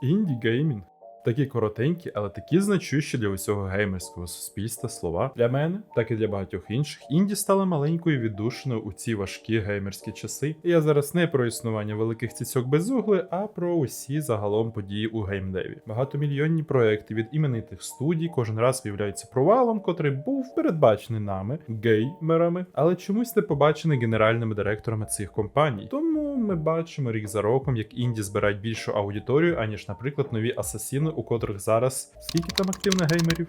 Інді геймінг. Такі коротенькі, але такі значущі для усього геймерського суспільства слова. Для мене, так і для багатьох інших, інді стали маленькою віддушиною у ці важкі геймерські часи. І я зараз не про існування великих цицьок без угли, а про усі загалом події у геймдеві. Багатомільйонні проекти від іменитих студій кожен раз виявляються провалом, котрий був передбачений нами, геймерами, але чомусь не побачений генеральними директорами цих компаній. Тому ми бачимо рік за роком, як інді збирають більшу аудиторію, аніж, наприклад, нові асасіни, у котрих зараз скільки там активно геймерів?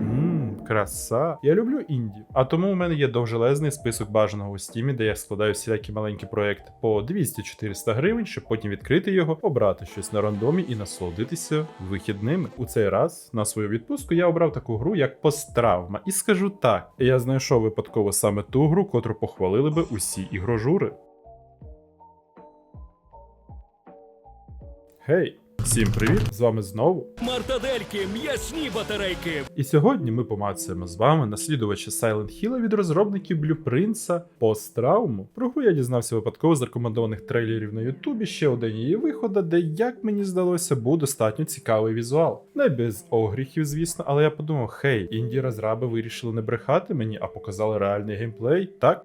Ммм, краса. Я люблю інді. А тому у мене є довжелезний список бажаного у стімі, де я складаю всілякі маленькі проекти по 200-400 гривень, щоб потім відкрити його, обрати щось на рандомі і насолодитися вихідними. У цей раз на свою відпустку я обрав таку гру, як Посттравма. І скажу так: я знайшов випадково саме ту гру, котру похвалили би усі ігрожури. Гей! Всім привіт! З вами знову Мартадельки, м'ясні батарейки. І сьогодні ми помацуємо з вами наслідувача Silent Hill від розробників Blueprint Post-Trauma. Про гру я дізнався випадково з рекомендованих трейлерів на Ютубі ще день її виходу, де, як мені здалося, був достатньо цікавий візуал. Не без огріхів, звісно, але я подумав: хей, інді розраби вирішили не брехати мені, а показали реальний геймплей, так?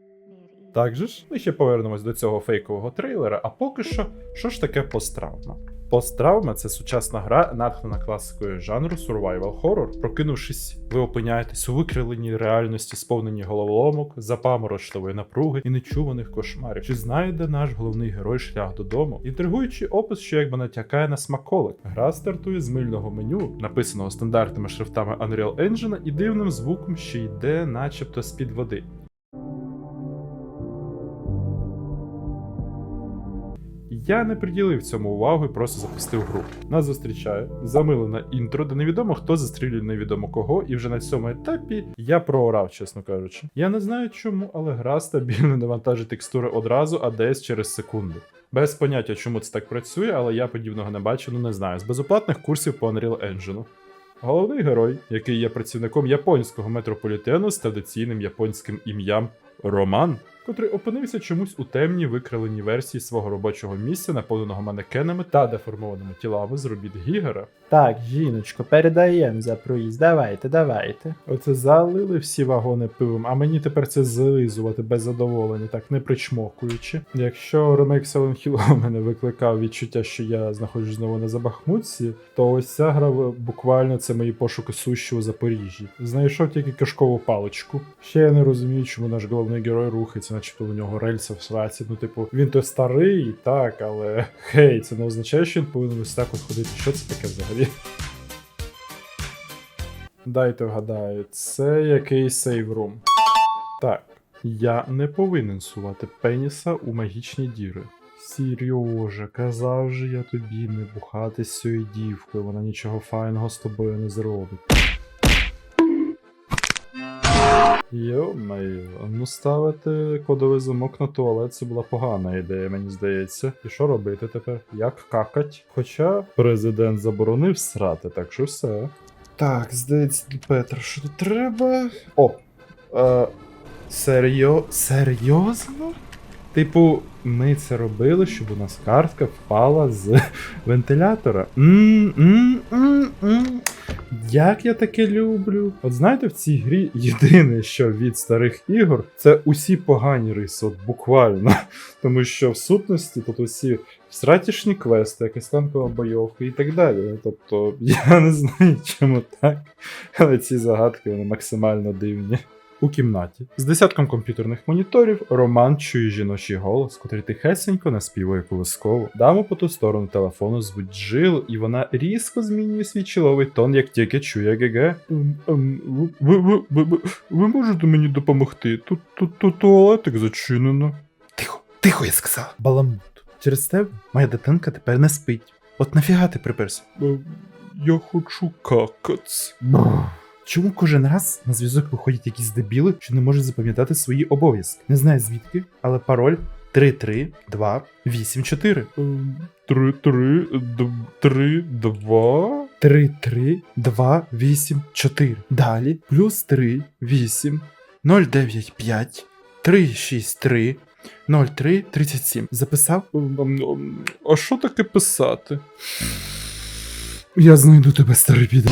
Так же ж, ми ще повернемось до цього фейкового трейлера, а поки що, що ж таке посттравма? Посттравма це сучасна гра, натхнена класикою жанру survival horror. Прокинувшись, ви опиняєтесь у викриленій реальності, сповнені головоломок, запаморочливої напруги і нечуваних кошмарів. Чи знайде наш головний герой шлях додому? Інтригуючий опис, що якби натякає на смаколик. Гра стартує з мильного меню, написаного стандартними шрифтами Unreal Engine і дивним звуком, що йде, начебто, з-під води. Я не приділив цьому увагу і просто запустив гру. Нас зустрічає замилене інтро, де невідомо хто застрілює невідомо кого, і вже на цьому етапі я проорав, чесно кажучи. Я не знаю чому, але гра стабільно не вантажить текстури одразу, а десь через секунду. Без поняття, чому це так працює, але я подібного не бачу, ну не знаю. З безоплатних курсів по Unreal Engine. Головний герой, який є працівником японського метрополітену з традиційним японським ім'ям Роман, котрий опинився чомусь у темній викриленій версії свого робочого місця, наповненого манекенами та деформованими тілами з робіт Гігера. Так, жіночко, передаємо за проїзд. Давайте, давайте. Оце залили всі вагони пивом, а мені тепер це злизувати без задоволення, так не причмокуючи. Якщо ремейк Silent Hill у мене викликав відчуття, що я знаходжусь знову на Забахмутці, то ось ця гра буквально це мої пошуки суші у Запоріжжі. Знайшов тільки кишкову паличку. Ще я не розумію, чому наш головний герой рухається, начебто у нього рельса в сваці. Ну, типу, він то старий, так, але хей, це не означає, що він повинен ось так от ходити. Що це таке взагалі? Дайте вгадаю, це якийсь сейврум. Так, я не повинен сувати пеніса у магічні діри. Сережа, казав же я тобі не бухати з цією дівкою, вона нічого файного з тобою не зробить. Йо-моє, ну ставити кодовий замок на туалет це була погана ідея, мені здається. І що робити тепер? Як какать? Хоча президент заборонив срати, так що все. Так, здається, Петр, що тут треба? О! Е, серйо... Серйозно? Типу, ми це робили, щоб у нас картка впала з вентилятора. м м м м Як я таке люблю. От знаєте, в цій грі єдине, що від старих ігор, це усі погані риси, от буквально. Тому що в сутності тут усі стратішні квести, якась танкова бойовка і так далі. Тобто, я не знаю, чому так, але ці загадки вони максимально дивні. У кімнаті з десятком комп'ютерних моніторів Роман чує жіночий голос, котрий тихесенько наспівує колисково. Даму по ту сторону телефону звуть Джил, і вона різко змінює свій чоловий тон, як тільки чує ГГ. «Ем, ем, Ви, ви, ви, ви, ви можете мені допомогти? Тут, тут, тут туалетик зачинено. Тихо, тихо, я сказав. Баламут. Через тебе моя дитинка тепер не спить. От нафіга ти приперся? Я хочу какац. Чому кожен раз на зв'язок виходять якісь дебіли, що не можуть запам'ятати свої обов'язки? Не знаю звідки, але пароль 33284. 332 33284. Далі плюс 3 8 095 363 0337. Записав? А що таке писати? Я знайду тебе, старий піде.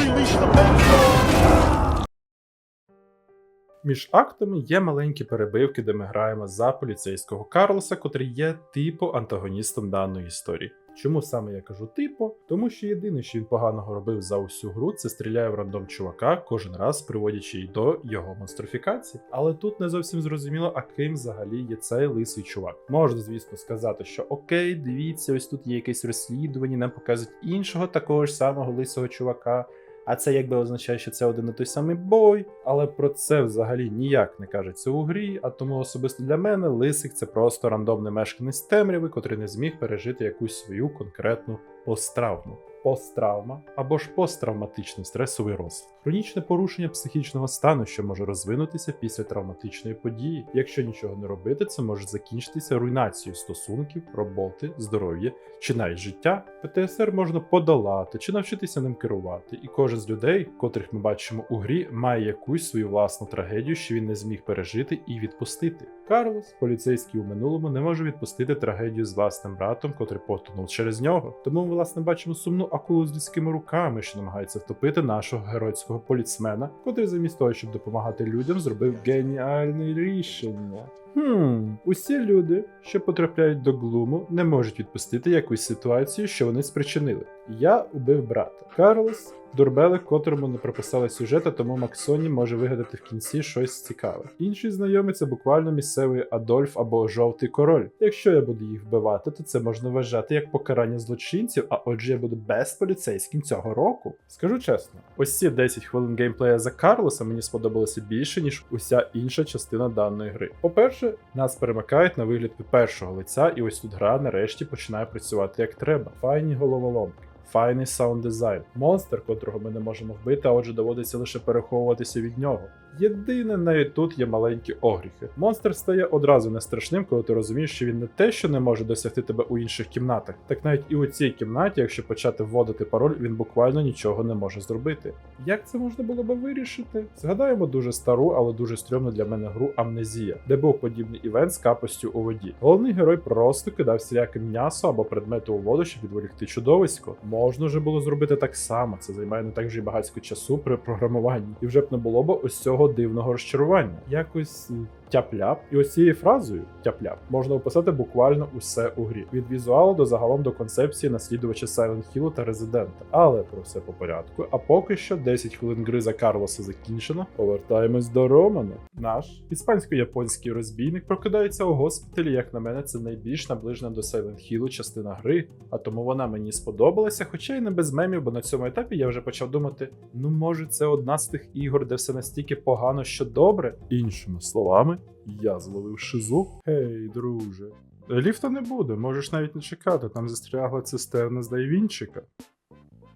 Між актами є маленькі перебивки, де ми граємо за поліцейського Карлоса, котрий є типу антагоністом даної історії. Чому саме я кажу типу? Тому що єдине, що він поганого робив за усю гру, це стріляє в рандом чувака, кожен раз приводячи й до його монстрифікації. Але тут не зовсім зрозуміло, а ким взагалі є цей лисий чувак. Можна, звісно, сказати, що окей, дивіться, ось тут є якесь розслідування, нам показують іншого такого ж самого лисого чувака. А це якби означає, що це один і той самий бой, але про це взагалі ніяк не кажеться у грі. А тому особисто для мене лисик це просто рандомний мешканець темряви, котрий не зміг пережити якусь свою конкретну посттравму. Посттравма або ж посттравматичний стресовий розлад. Хронічне порушення психічного стану, що може розвинутися після травматичної події. Якщо нічого не робити, це може закінчитися руйнацією стосунків, роботи, здоров'я чи навіть життя. ПТСР можна подолати чи навчитися ним керувати, і кожен з людей, котрих ми бачимо у грі, має якусь свою власну трагедію, що він не зміг пережити і відпустити. Карлос, поліцейський у минулому, не може відпустити трагедію з власним братом, котрий потонув через нього. Тому ми власне бачимо сумну акулу з людськими руками, що намагається втопити нашого геройського поліцмена, котрий замість того, щоб допомагати людям, зробив геніальне рішення. Хм, усі люди, що потрапляють до глуму, не можуть відпустити якусь ситуацію, що вони спричинили. Я убив брата. Карлос дурбелик, котрому не прописали сюжет, тому Максоні може вигадати в кінці щось цікаве. Інший знайомий це буквально місцевий Адольф або жовтий король. Якщо я буду їх вбивати, то це можна вважати як покарання злочинців, а отже я буду безполіцейським цього року. Скажу чесно, ось ці 10 хвилин геймплея за Карлоса мені сподобалося більше, ніж уся інша частина даної гри. По-перше, нас перемикають на вигляд першого лиця, і ось тут гра нарешті починає працювати як треба. Файні головоломки. Файний саунд дизайн, монстр, котрого ми не можемо вбити, а отже доводиться лише переховуватися від нього. Єдине, навіть тут є маленькі огріхи. Монстр стає одразу не страшним, коли ти розумієш, що він не те, що не може досягти тебе у інших кімнатах, так навіть і у цій кімнаті, якщо почати вводити пароль, він буквально нічого не може зробити. Як це можна було би вирішити? Згадаємо дуже стару, але дуже стрьомну для мене гру Амнезія, де був подібний івент з капостю у воді. Головний герой просто кидав всіляке м'ясо або предмети у воду, щоб відволікти чудовисько. Можна вже було зробити так само. Це займає не так вже й багатько часу при програмуванні, і вже б не було б ось цього дивного розчарування. Якось тяп-ляп. І ось цією фразою тяп-ляп можна описати буквально усе у грі. Від візуалу до загалом до концепції наслідувача Silent Hill та Резидента. Але про все по порядку. А поки що 10 хвилин гри за Карлоса закінчено. Повертаємось до Романа. Наш іспансько-японський розбійник прокидається у госпіталі. Як на мене, це найбільш наближена до Silent Hill частина гри, а тому вона мені сподобалася, хоча й не без мемів, бо на цьому етапі я вже почав думати: ну може, це одна з тих ігор, де все настільки погано, що добре. Іншими словами, я зловив шизу. Гей, друже. Ліфта не буде, можеш навіть не чекати, там застрягла цистерна з Дайвінчика.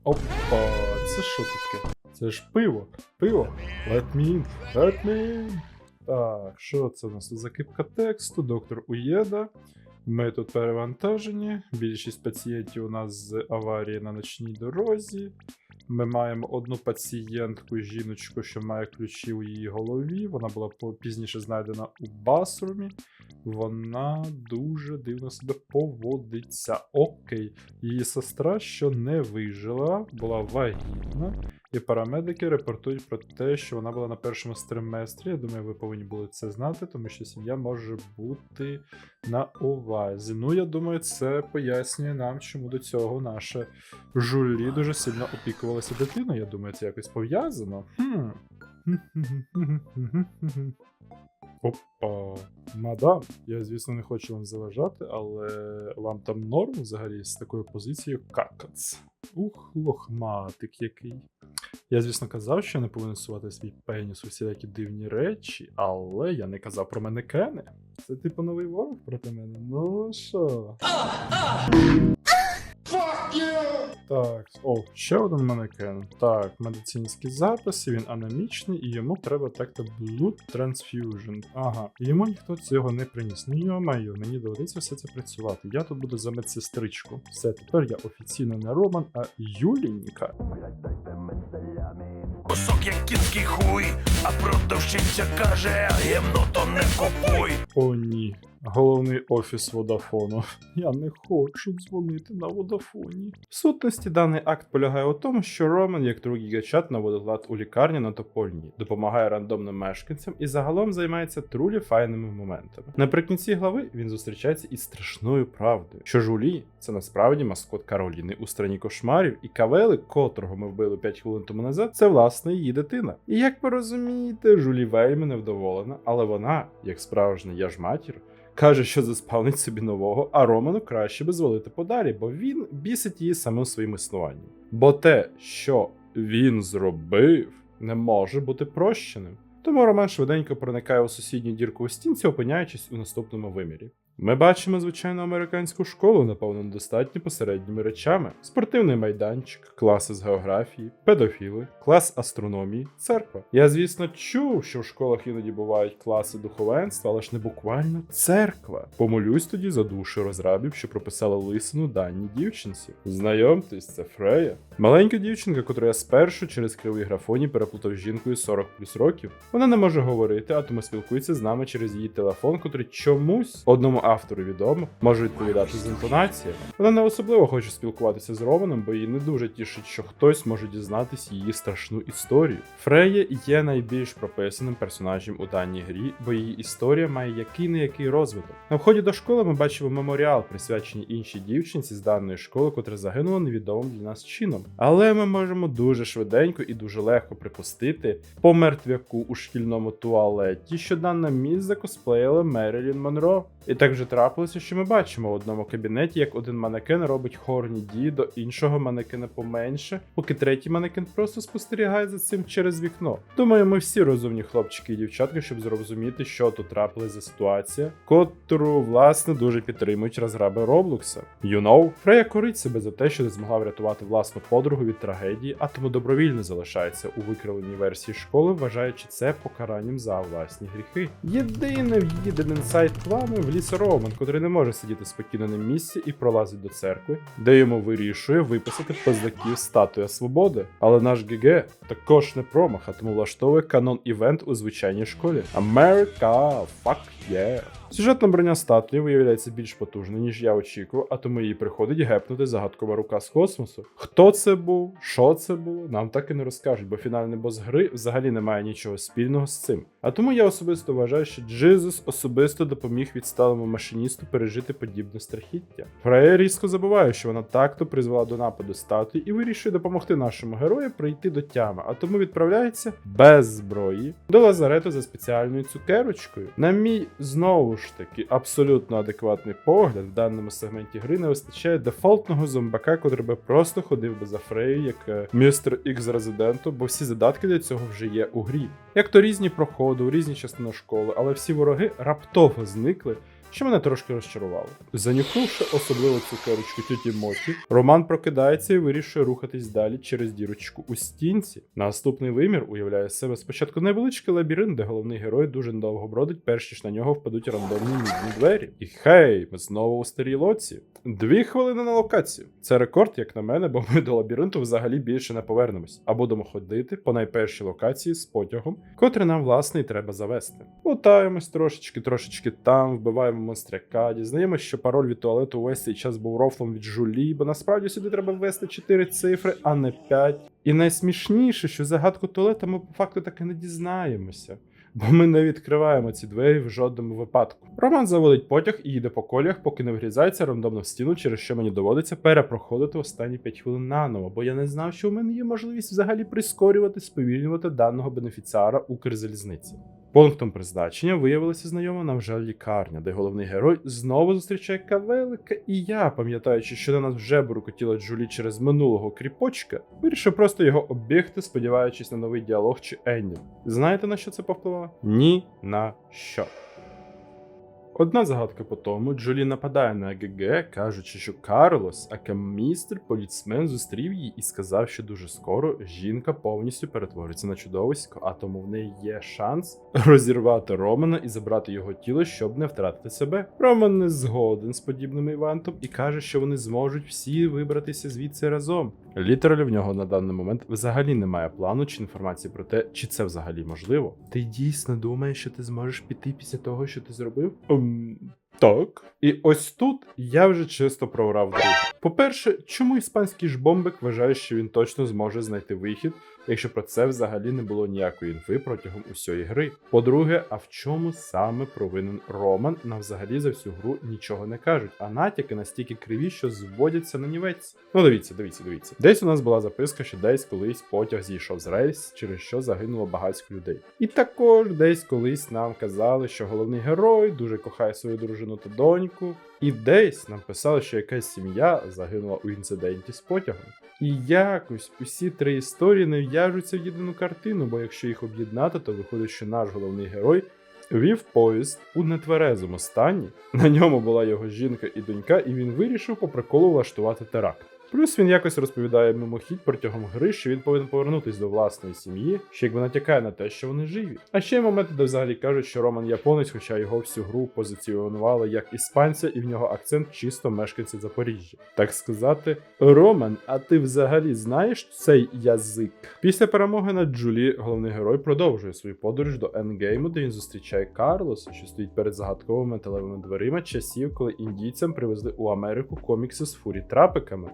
Опа, це що таке? Це ж пиво. Пиво. Let me in, let me in. Так, що це у нас закипка тексту, доктор Уєда. Ми тут перевантажені. Більшість пацієнтів у нас з аварії на ночній дорозі. Ми маємо одну пацієнтку, жіночку, що має ключі у її голові. Вона була пізніше знайдена у басрумі. Вона дуже дивно себе поводиться. Окей. Її сестра, що не вижила, була вагітна. І парамедики репортують про те, що вона була на першому стриместрі. Я думаю, ви повинні були це знати, тому що сім'я може бути на увазі. Ну, я думаю, це пояснює нам, чому до цього наша жулі дуже сильно опікувалася дитиною. Я думаю, це якось пов'язано. Хм. Опа, мадам, я звісно не хочу вам заважати, але вам там норм взагалі з такою позицією какац. Ух, лохматик який. Я, звісно, казав, що не повинен сувати свій пеніс у всілякі дивні речі, але я не казав про манекени. Це типу новий ворог проти мене. Ну що? Так, о, ще один манекен. Так, медицинські записи, він аномічний, і йому треба так-то Blood Transfusion. Ага, йому ніхто цього не приніс. Ну йо-майо, мені доведеться все це працювати. Я тут буду за медсестричку. Все, тепер я офіційно не Роман, а Юлінька. Кусок як кінський хуй, а продавщиця каже, гімно то не купуй. О, ні. Головний офіс Водафону. Я не хочу дзвонити на Водафоні. В сутності даний акт полягає у тому, що Роман, як другий гачат, наводить лад у лікарні на Топольній, допомагає рандомним мешканцям і загалом займається трулі файними моментами. Наприкінці глави він зустрічається із страшною правдою, що Жулі це насправді маскот Кароліни у страні кошмарів, і Кавели, котрого ми вбили 5 хвилин тому назад, це власне її дитина. І як ви розумієте, Жулі вельми невдоволена, але вона, як справжня я ж матір, каже, що заспавнить собі нового, а Роману краще би звалити подалі, бо він бісить її самим своїм існуванням. Бо те, що він зробив, не може бути прощеним. Тому Роман швиденько проникає у сусідню дірку у стінці, опиняючись у наступному вимірі. Ми бачимо звичайну американську школу, наповнену достатньо посередніми речами: спортивний майданчик, класи з географії, педофіли, клас астрономії, церква. Я, звісно, чув, що в школах іноді бувають класи духовенства, але ж не буквально церква. Помолюсь тоді за душу розрабів, що прописали лисину даній дівчинці. Знайомтесь, це Фрея. Маленька дівчинка, котру я спершу через кривий графоні переплутав з жінкою 40 плюс років. Вона не може говорити, а тому спілкується з нами через її телефон, котрий чомусь одному автору відомо може відповідати з інтонаціями. Вона не особливо хоче спілкуватися з Романом, бо її не дуже тішить, що хтось може дізнатись її страшну історію. Фрея є найбільш прописаним персонажем у даній грі, бо її історія має який не який розвиток. На вході до школи ми бачимо меморіал, присвячений іншій дівчинці з даної школи, котра загинула невідомим для нас чином. Але ми можемо дуже швиденько і дуже легко припустити по мертвяку у шкільному туалеті, що дана міс закосплеїла Мерілін Монро. І так вже трапилося, що ми бачимо в одному кабінеті, як один манекен робить хорні дії до іншого манекена поменше, поки третій манекен просто спостерігає за цим через вікно. Думаю, ми всі розумні хлопчики і дівчатки, щоб зрозуміти, що тут трапилось за ситуація, котру власне дуже підтримують розраби Роблокса. You know, Фрея корить себе за те, що не змогла врятувати власну подругу від трагедії, а тому добровільно залишається у викривленій версії школи, вважаючи це покаранням за власні гріхи. Єдине в'їден інсайт плану в ліс Роман, котрий не може сидіти спокійно на місці і пролазить до церкви, де йому вирішує виписати пиздаків статуя свободи. Але наш ГГ також не промах, а тому влаштовує канон івент у звичайній школі. Америка, fuck yeah! Сюжетна броня статуї виявляється більш потужною, ніж я очікував, а тому їй приходить гепнути загадкова рука з космосу. Хто це був, що це було, нам так і не розкажуть, бо фінальний бос гри взагалі не має нічого спільного з цим. А тому я особисто вважаю, що Джизус особисто допоміг відсталому машиністу пережити подібне страхіття. Фрея різко забуває, що вона так-то призвела до нападу статуї і вирішує допомогти нашому герою прийти до тями, а тому відправляється без зброї до лазарету за спеціальною цукерочкою. На мій знову ж таки абсолютно адекватний погляд в даному сегменті гри не вистачає дефолтного зомбака, котрий би просто ходив би за Фрею, як е, містер Ікс резиденту, бо всі задатки для цього вже є у грі. Як то різні проходи у різні частини школи, але всі вороги раптово зникли. Що мене трошки розчарувало. Занюхнувши особливо цукерочку тіті Моті, Роман прокидається і вирішує рухатись далі через дірочку у стінці. Наступний вимір уявляє себе спочатку невеличкий лабіринт, де головний герой дуже довго бродить, перш ніж на нього впадуть рандомні мідні двері. І хей, ми знову у старій лоці. Дві хвилини на локацію. Це рекорд, як на мене, бо ми до лабіринту взагалі більше не повернемось, а будемо ходити по найпершій локації з потягом, котрий нам власне і треба завести. Лутаємось трошечки, трошечки там, вбиваємо монстряка, дізнаємось, що пароль від туалету увесь цей час був рофлом від жулі, бо насправді сюди треба ввести 4 цифри, а не 5. І найсмішніше, що загадку туалета ми по факту так і не дізнаємося. Бо ми не відкриваємо ці двері в жодному випадку. Роман заводить потяг і їде по коліях, поки не врізається рандомно в стіну, через що мені доводиться перепроходити останні 5 хвилин наново, бо я не знав, що у мене є можливість взагалі прискорювати, сповільнювати даного бенефіціара Укрзалізниці. Пунктом призначення виявилася знайома нам вже лікарня, де головний герой знову зустрічає кавелика, і я, пам'ятаючи, що на нас вже буркотіла Джулі через минулого кріпочка, вирішив просто його обігти, сподіваючись на новий діалог чи ендінг. Знаєте на що це повпливало? Ні на що. Одна загадка по тому, Джолі нападає на ГГ, кажучи, що Карлос, ака містер поліцмен, зустрів її і сказав, що дуже скоро жінка повністю перетвориться на чудовисько, а тому в неї є шанс розірвати Романа і забрати його тіло, щоб не втратити себе. Роман не згоден з подібним івентом і каже, що вони зможуть всі вибратися звідси разом. Літералі в нього на даний момент взагалі немає плану чи інформації про те, чи це взагалі можливо. Ти дійсно думаєш, що ти зможеш піти після того, що ти зробив? Так. І ось тут я вже чисто програв друге. По-перше, чому іспанський жбомбик вважає, що він точно зможе знайти вихід, якщо про це взагалі не було ніякої інфи протягом усієї гри. По-друге, а в чому саме провинен Роман? Нам взагалі за всю гру нічого не кажуть, а натяки настільки криві, що зводяться на нівець. Ну дивіться, дивіться, дивіться. Десь у нас була записка, що десь колись потяг зійшов з рейс, через що загинуло багатько людей. І також десь колись нам казали, що головний герой дуже кохає свою дружину та доньку. І десь нам писали, що якась сім'я загинула у інциденті з потягом. І якось усі три історії не в'яжуться в єдину картину, бо якщо їх об'єднати, то виходить, що наш головний герой вів поїзд у нетверезому стані. На ньому була його жінка і донька, і він вирішив по приколу влаштувати теракт. Плюс він якось розповідає мимохідь протягом гри, що він повинен повернутись до власної сім'ї, що якби натякає на те, що вони живі. А ще є моменти, де взагалі кажуть, що Роман японець, хоча його всю гру позиціонували як іспанця, і в нього акцент чисто мешканця Запоріжжя. Так сказати, Роман, а ти взагалі знаєш цей язик? Після перемоги над Джулі головний герой продовжує свою подорож до Енгейму, де він зустрічає Карлоса, що стоїть перед загадковими металевими дверима часів, коли індійцям привезли у Америку комікси з фурі трапиками.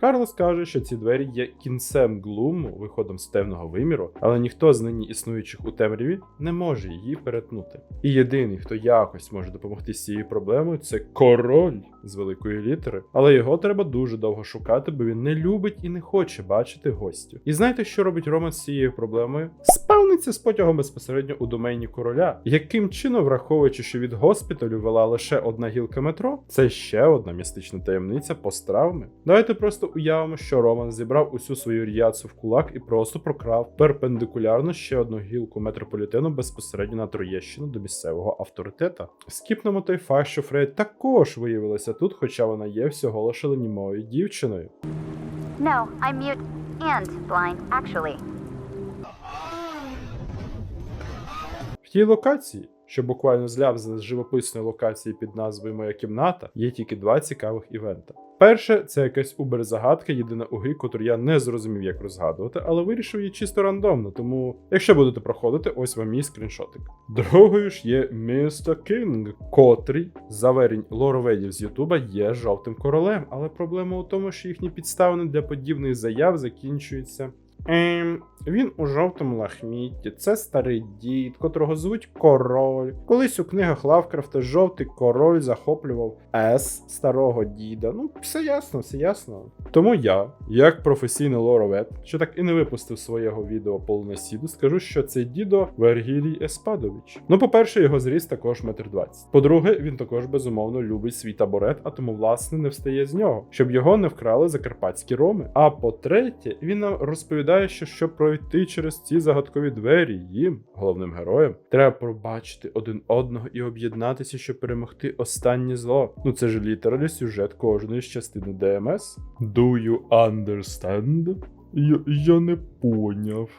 Карлос каже, що ці двері є кінцем глуму, виходом з темного виміру, але ніхто з нині існуючих у темряві не може її перетнути. І єдиний, хто якось може допомогти з цією проблемою, це король з великої літери. Але його треба дуже довго шукати, бо він не любить і не хоче бачити гостів. І знаєте, що робить Роман з цією проблемою? Спавниться з потягом безпосередньо у домені короля. Яким чином, враховуючи, що від госпіталю вела лише одна гілка метро, це ще одна містична таємниця посттравми. Давайте просто уявимо, що Роман зібрав усю свою ріяцу в кулак і просто прокрав перпендикулярно ще одну гілку метрополітену безпосередньо на Троєщину до місцевого авторитета. Скіпнемо той факт, що Фрейд також виявилася тут, хоча вона є всього лише ленімою дівчиною. No, I'm mute and blind, actually. В тій локації, що буквально зляв з живописної локації під назвою Моя кімната, є тільки два цікавих івента. Перше, це якась убер-загадка, єдина у грі, котру я не зрозумів, як розгадувати, але вирішив її чисто рандомно. Тому, якщо будете проходити, ось вам мій скріншотик. Другою ж є Містер Кінг, котрий, заверень лороведів з Ютуба, є жовтим королем. Але проблема у тому, що їхні підставини для подібних заяв закінчуються. Ем, він у жовтому лахмітті, це старий дід, котрого звуть король. Колись у книгах Лавкрафта жовтий король захоплював С старого діда. Ну, все ясно, все ясно. Тому я, як професійний лоровед, що так і не випустив свого відео полносіду, скажу, що це дідо Вергілій Еспадович. Ну, по-перше, його зріст також метр двадцять. По-друге, він також безумовно любить свій таборет, а тому, власне, не встає з нього, щоб його не вкрали закарпатські роми. А по-третє, він нам розповідає, що щоб пройти через ці загадкові двері, їм, головним героям, треба пробачити один одного і об'єднатися, щоб перемогти останнє зло. Ну це ж літералі сюжет кожної з частини ДМС. Do you understand? Я, я не поняв.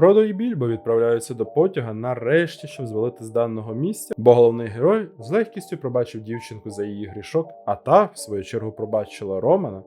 Фродо і Більбо відправляються до потяга нарешті, щоб звалити з даного місця, бо головний герой з легкістю пробачив дівчинку за її грішок, а та, в свою чергу, пробачила Романа.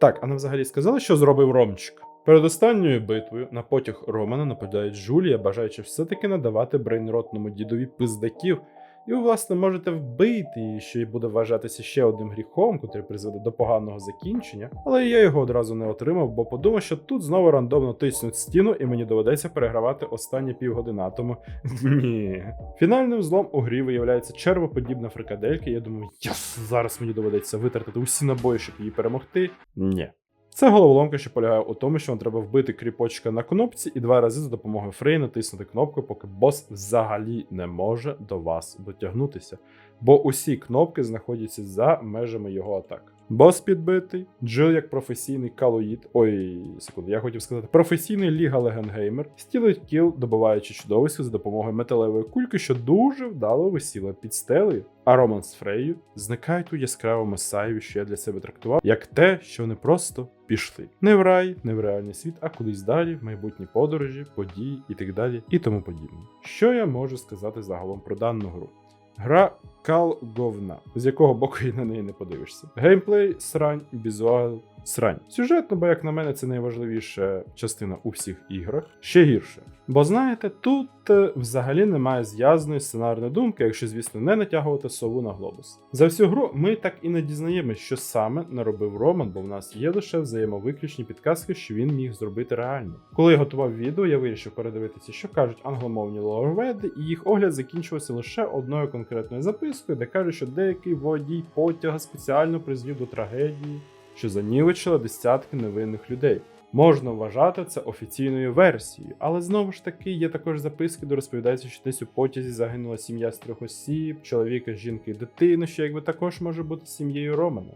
Так, а нам взагалі сказали, що зробив Ромчик? Перед останньою битвою на потяг Романа нападає Джулія, бажаючи все-таки надавати брейнротному дідові пиздаків, і ви, власне, можете вбити її, що й буде вважатися ще одним гріхом, котрий призведе до поганого закінчення. Але я його одразу не отримав, бо подумав, що тут знову рандомно тиснуть стіну, і мені доведеться перегравати останні півгодини. Тому ні. Фінальним злом у грі виявляється червоподібна фрикаделька. Я думаю, яс, зараз мені доведеться витратити усі набої, щоб її перемогти. Ні. Це головоломка, що полягає у тому, що вам треба вбити кріпочка на кнопці і два рази за допомогою Фрей натиснути кнопку, поки бос взагалі не може до вас дотягнутися. Бо усі кнопки знаходяться за межами його атак. Бос підбитий, Джил як професійний калоїд. Ой, секунду, я хотів сказати, професійний Ліга Легенгеймер стілить кіл, добиваючи чудовисько за допомогою металевої кульки, що дуже вдало висіла під стелею. А Роман з Фрею зникають у яскравому сайві, що я для себе трактував, як те, що вони просто пішли. Не в рай, не в реальний світ, а кудись далі, в майбутні подорожі, події і так далі, і тому подібне. Що я можу сказати загалом про дану гру? Гра кал говна, з якого боку і на неї не подивишся. Геймплей, срань, візуал, срань. Сюжетно, бо як на мене, це найважливіша частина у всіх іграх. Ще гірше. Бо знаєте, тут е, взагалі немає зв'язаної сценарної думки, якщо, звісно, не натягувати сову на глобус. За всю гру ми так і не дізнаємось, що саме наробив Роман, бо в нас є лише взаємовиключні підказки, що він міг зробити реально. Коли я готував відео, я вирішив передивитися, що кажуть англомовні лорведи, і їх огляд закінчився лише одною конкретною запискою, де кажуть, що деякий водій потяга спеціально призвів до трагедії, що занівечила десятки невинних людей. Можна вважати це офіційною версією, але знову ж таки є також записки, де розповідається, що десь у потязі загинула сім'я з трьох осіб, чоловіка, жінки і дитини, що якби також може бути сім'єю Романа.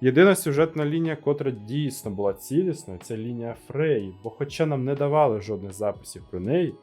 Єдина сюжетна лінія, котра дійсно була цілісною, це лінія Фреї, бо хоча нам не давали жодних записів про неї,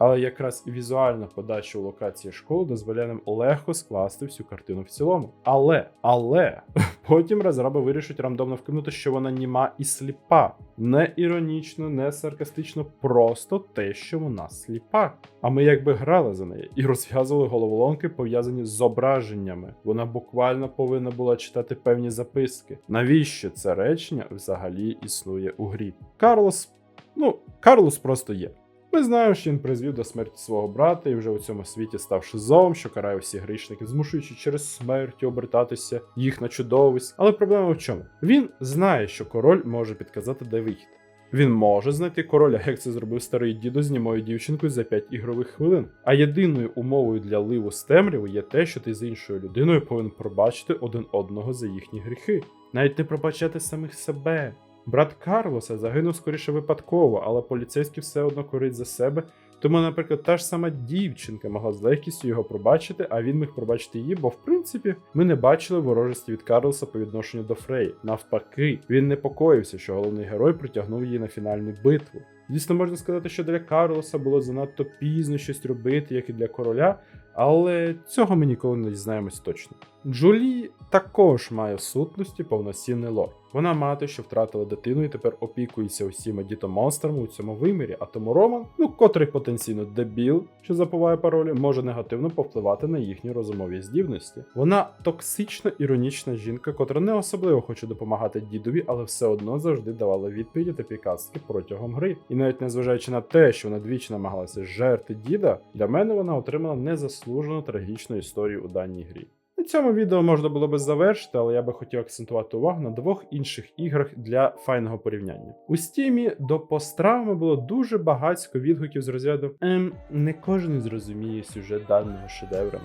але якраз візуальна подача у локації школи дозволяє нам легко скласти всю картину в цілому. Але, але потім розраби вирішать рандомно вкинути, що вона німа і сліпа. Не іронічно, не саркастично, просто те, що вона сліпа. А ми якби грали за неї і розв'язували головоломки, пов'язані з зображеннями. Вона буквально повинна була читати певні записки. Навіщо це речення взагалі існує у грі? Карлос, ну, Карлос просто є. Ми знаємо, що він призвів до смерті свого брата і вже у цьому світі став шизом, що карає всіх грішників, змушуючи через смерть обертатися їх на чудовиськ. Але проблема в чому? Він знає, що король може підказати, де вихід. Він може знайти короля, як це зробив старий дідо з німою дівчинкою за 5 ігрових хвилин. А єдиною умовою для ливу з темряви є те, що ти з іншою людиною повинен пробачити один одного за їхні гріхи, навіть не пробачати самих себе. Брат Карлоса загинув скоріше випадково, але поліцейський все одно корить за себе. Тому, наприклад, та ж сама дівчинка могла з легкістю його пробачити, а він міг пробачити її, бо в принципі ми не бачили ворожості від Карлоса по відношенню до Фрей. Навпаки, він непокоївся, що головний герой притягнув її на фінальну битву. Звісно, можна сказати, що для Карлоса було занадто пізно щось робити, як і для короля, але цього ми ніколи не дізнаємось точно. Джулі також має в сутності повноцінний лор. Вона мати, що втратила дитину і тепер опікується усіма дітомонстрами у цьому вимірі, а тому Роман, ну котрий потенційно дебіл, що забуває паролі, може негативно повпливати на їхні розумові здібності. Вона токсично іронічна жінка, котра не особливо хоче допомагати дідові, але все одно завжди давала відповіді та підказки протягом гри. І навіть незважаючи на те, що вона двічі намагалася жерти діда, для мене вона отримала незаслужену трагічну історію у даній грі. Цьому відео можна було би завершити, але я би хотів акцентувати увагу на двох інших іграх для файного порівняння. У стімі до посттравми було дуже багатько відгуків з розряду ем, не кожен зрозуміє сюжет даного шедевра.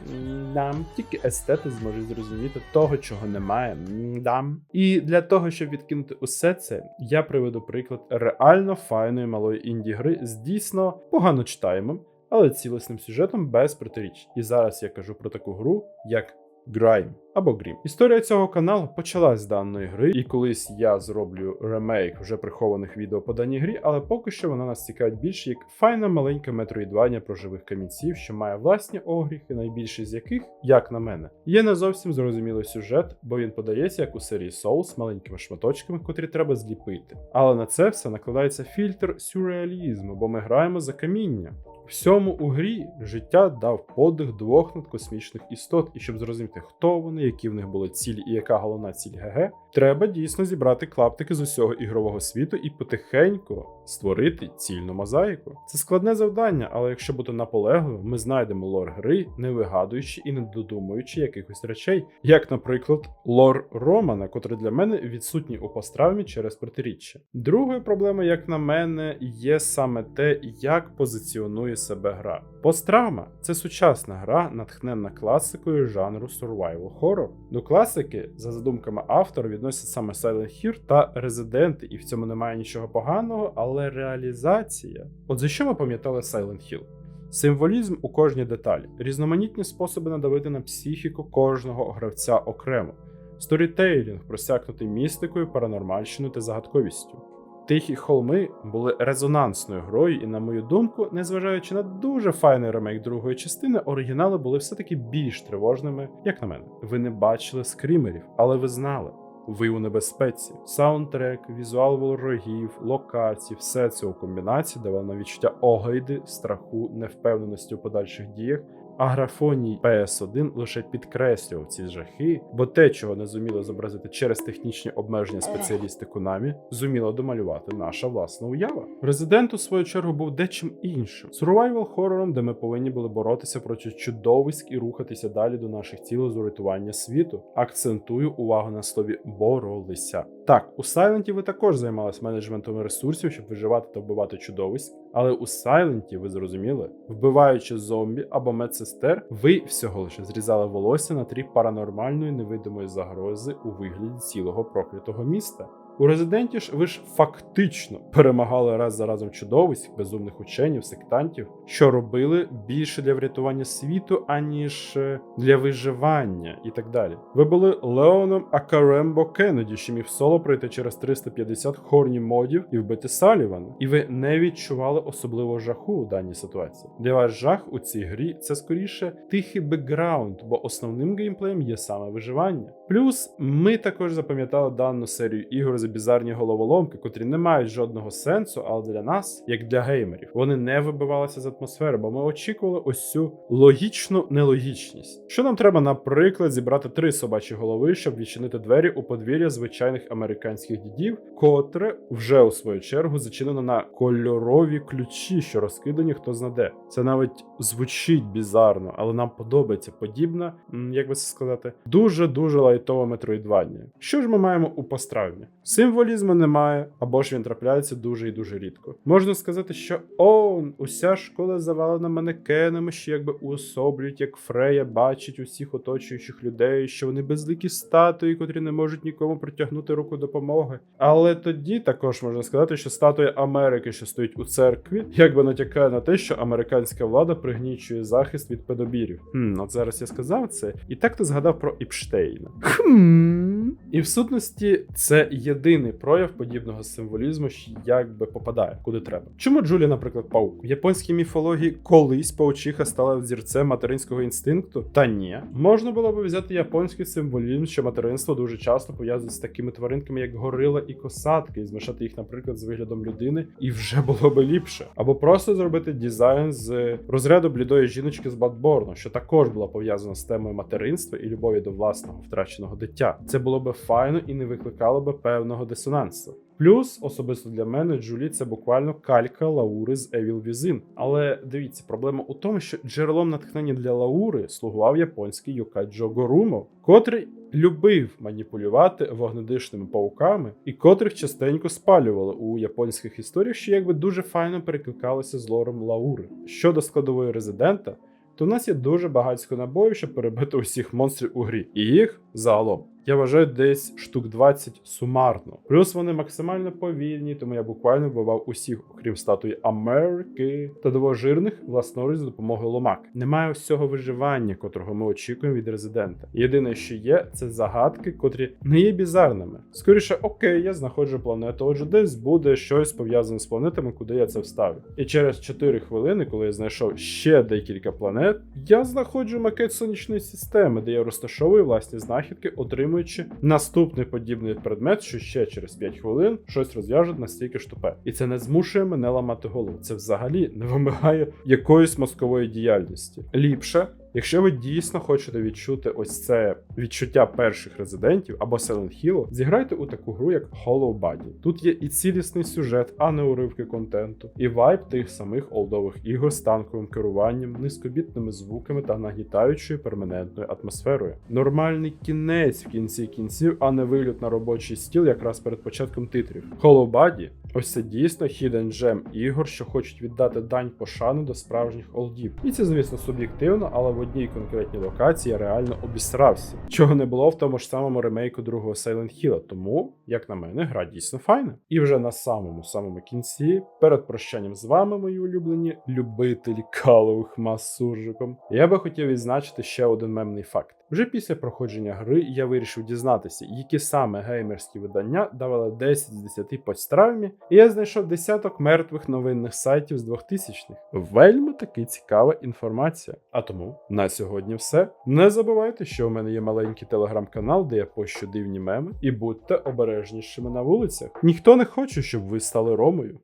Дам тільки естети зможуть зрозуміти того, чого немає. Дам. І для того, щоб відкинути усе це, я приведу приклад реально файної малої інді гри з дійсно погано читаємим, але цілісним сюжетом без протиріч. І зараз я кажу про таку гру, як Grime або Grim. Історія цього каналу почалась з даної гри, і колись я зроблю ремейк вже прихованих відео по даній грі, але поки що вона нас цікавить більше як файна маленька метроїдвання про живих камінців, що має власні огріхи, найбільші з яких, як на мене, є не зовсім зрозумілий сюжет, бо він подається як у серії Souls з маленькими шматочками, котрі треба зліпити. Але на це все накладається фільтр сюрреалізму, бо ми граємо за каміння. Всьому у грі життя дав подих двох надкосмічних істот, і щоб зрозуміти, хто вони, які в них були цілі і яка головна ціль ГГ, треба дійсно зібрати клаптики з усього ігрового світу і потихеньку створити цільну мозаїку. Це складне завдання, але якщо бути наполегливим, ми знайдемо лор гри, не вигадуючи і не додумуючи якихось речей, як, наприклад, лор Романа, котрий для мене відсутній у постравмі через протиріччя. Другою проблемою, як на мене, є саме те, як позиціонує себе гра. Посттравма це сучасна гра, натхненна класикою жанру survival horror. До класики, за задумками автора, відносять саме Silent Hill та Resident, і в цьому немає нічого поганого, але реалізація. От за що ми пам'ятали Silent Hill? Символізм у кожній деталі, різноманітні способи надавити на психіку кожного гравця окремо, сторітейлінг, просякнутий містикою, паранормальщиною та загадковістю. Тихі холми були резонансною грою, і, на мою думку, незважаючи на дуже файний ремейк другої частини, оригінали були все-таки більш тривожними, як на мене. Ви не бачили скрімерів, але ви знали. Ви у небезпеці. Саундтрек, візуал ворогів, локації, все це у комбінації давало на відчуття огайди, страху, невпевненості у подальших діях А графоній PS1 лише підкреслював ці жахи, бо те, чого не зуміло зобразити через технічні обмеження спеціалісти Konami, зуміла домалювати наша власна уява. Резидент у свою чергу був дечим іншим сурвайвал хорором, де ми повинні були боротися проти чудовиськ і рухатися далі до наших цілей з урятування світу. Акцентую увагу на слові боролися. Так, у Сайленті ви також займалися менеджментом ресурсів, щоб виживати та вбивати чудовиськ, але у Сайленті, ви зрозуміли, вбиваючи зомбі або медсестер, ви всього лише зрізали волосся на трі паранормальної невидимої загрози у вигляді цілого проклятого міста. У резиденті ж ви ж фактично перемагали раз за разом чудовиськ, безумних ученів, сектантів, що робили більше для врятування світу, аніж е, для виживання і так далі. Ви були Леоном Акарембо Кеннеді, що міг соло пройти через 350 хорні модів і вбити Салівана. І ви не відчували особливого жаху у даній ситуації. Для вас жах у цій грі це скоріше тихий бекграунд, бо основним геймплеєм є саме виживання. Плюс ми також запам'ятали дану серію ігор за бізарні головоломки, котрі не мають жодного сенсу, але для нас, як для геймерів, вони не вибивалися з атмосфери, бо ми очікували ось цю логічну нелогічність. Що нам треба, наприклад, зібрати три собачі голови, щоб відчинити двері у подвір'я звичайних американських дідів, котре вже у свою чергу зачинено на кольорові ключі, що розкидані хто знаде. Це навіть звучить бізарно, але нам подобається подібна, як би це сказати, дуже дуже лайтова метроїдвання. Що ж ми маємо у постравні? Символізму немає, або ж він трапляється дуже і дуже рідко. Можна сказати, що о, уся школа завалена манекенами, що якби уособлюють, як Фрея бачить усіх оточуючих людей, що вони безликі статуї, котрі не можуть нікому протягнути руку допомоги. Але тоді також можна сказати, що статуя Америки, що стоїть у церкві, якби натякає на те, що американська влада пригнічує захист від педобірів. Хм, от зараз я сказав це, і так ти згадав про Іпштейна. Hmm. І в сутності це єдиний прояв подібного символізму, що якби попадає куди треба. Чому Джулі, наприклад, паук? В японській міфології колись паучиха стала взірцем материнського інстинкту? Та ні. Можна було би взяти японський символізм, що материнство дуже часто пов'язує з такими тваринками, як горила і косатки, і змішати їх, наприклад, з виглядом людини, і вже було би ліпше. Або просто зробити дизайн з розряду блідої жіночки з Бадборну, що також була пов'язана з темою материнства і любові до власного втраченого дитя. Це було би файно і не викликало би певного дисонансу. Плюс, особисто для мене, Джулі це буквально калька Лаури з Evil Within. Але дивіться, проблема у тому, що джерелом натхнення для Лаури слугував японський Юкай Джогорумо, котрий любив маніпулювати вогнедишними пауками, і котрих частенько спалювали у японських історіях, що якби дуже файно перекликалися з лором Лаури. Щодо складової резидента, то в нас є дуже багатько набоїв, щоб перебити усіх монстрів у грі, і їх загалом. Я вважаю десь штук 20 сумарно. Плюс вони максимально повільні, тому я буквально вбивав усіх, окрім статуї Америки та двох жирних власноруч за допомогою ломак. Немає всього виживання, котрого ми очікуємо від резидента. Єдине, що є, це загадки, котрі не є бізарними. Скоріше, окей, я знаходжу планету, отже, десь буде щось пов'язане з планетами, куди я це вставлю. І через 4 хвилини, коли я знайшов ще декілька планет, я знаходжу макет сонячної системи, де я розташовую власні знахідки, отримуючи наступний подібний предмет, що ще через 5 хвилин щось розв'яже настільки ж тупе. І це не змушує мене ламати голову. Це взагалі не вимагає якоїсь мозкової діяльності. Ліпше. Якщо ви дійсно хочете відчути ось це відчуття перших резидентів або Silent Hill, зіграйте у таку гру, як Hollow Body. Тут є і цілісний сюжет, а не уривки контенту, і вайб тих самих олдових ігор з танковим керуванням, низькобітними звуками та нагнітаючою перманентною атмосферою. Нормальний кінець в кінці кінців, а не виліт на робочий стіл якраз перед початком титрів. Hollow Body Ось це дійсно hidden gem ігор, що хочуть віддати дань пошани до справжніх олдів. І це, звісно, суб'єктивно, але в одній конкретній локації я реально обісрався. Чого не було в тому ж самому ремейку другого Silent Hill, тому, як на мене, гра дійсно файна. І вже на самому самому кінці, перед прощанням з вами, мої улюблені любителі калових мас суржиком, я би хотів відзначити ще один мемний факт. Вже після проходження гри я вирішив дізнатися, які саме геймерські видання давали 10 з 10 по стравмі, і я знайшов десяток мертвих новинних сайтів з 2000-х. Вельми таки цікава інформація. А тому на сьогодні все. Не забувайте, що у мене є маленький телеграм-канал, де я пощу дивні меми, і будьте обережнішими на вулицях. Ніхто не хоче, щоб ви стали ромою.